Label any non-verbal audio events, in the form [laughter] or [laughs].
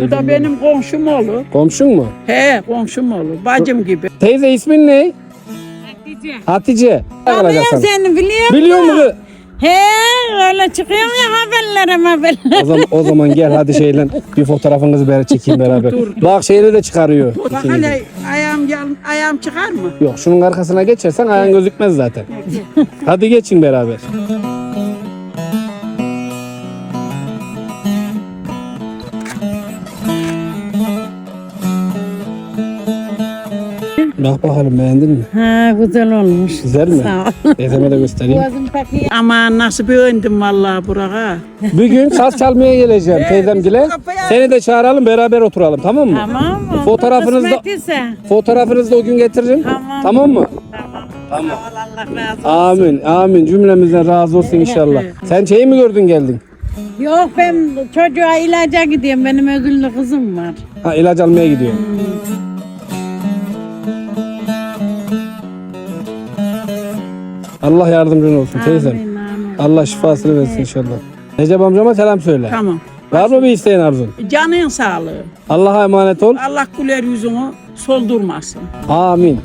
Bu da benim komşum olur. Komşun mu? He komşum olur. Bacım gibi. Teyze ismin ne? Hatice. Hatice. Tanıyorum Alacaksın. seni biliyor Biliyor musun? musun? He öyle çıkıyorum ya haberlere haberlere. O zaman, o zaman gel hadi şeyle bir fotoğrafınızı beraber çekeyim beraber. Bak şeyini de çıkarıyor. Bak İkinizi. hele ayağım, ayağım çıkar mı? Yok şunun arkasına geçersen ayağın gözükmez zaten. Hadi geçin beraber. Bak bakalım beğendin mi? Ha güzel olmuş. Güzel mi? Sağ ol. Teyzeme de göstereyim. Aman nasıl beğendim vallahi buraya. Bir gün saz çalmaya geleceğim [laughs] teyzemgile. Seni de çağıralım beraber oturalım tamam mı? Tamam mı? Fotoğrafınızı da- Kısmetiyse. Fotoğrafınızı da o gün getiririm. Tamam. Tamam mı? Tamam. Allah razı olsun. Amin. Amin. Cümlemizden razı olsun inşallah. Sen şeyi mi gördün geldin? Yok ben çocuğa ilaca gidiyorum. Benim ödüllü kızım var. Ha ilaç almaya gidiyor. Allah yardımcın olsun teyzem. Amin, amin. Allah şifasını versin inşallah. Recep amcama selam söyle. Tamam. Var mı bir isteğin arzun? Canın sağlığı. Allah'a emanet ol. Allah güler yüzünü soldurmasın. Amin.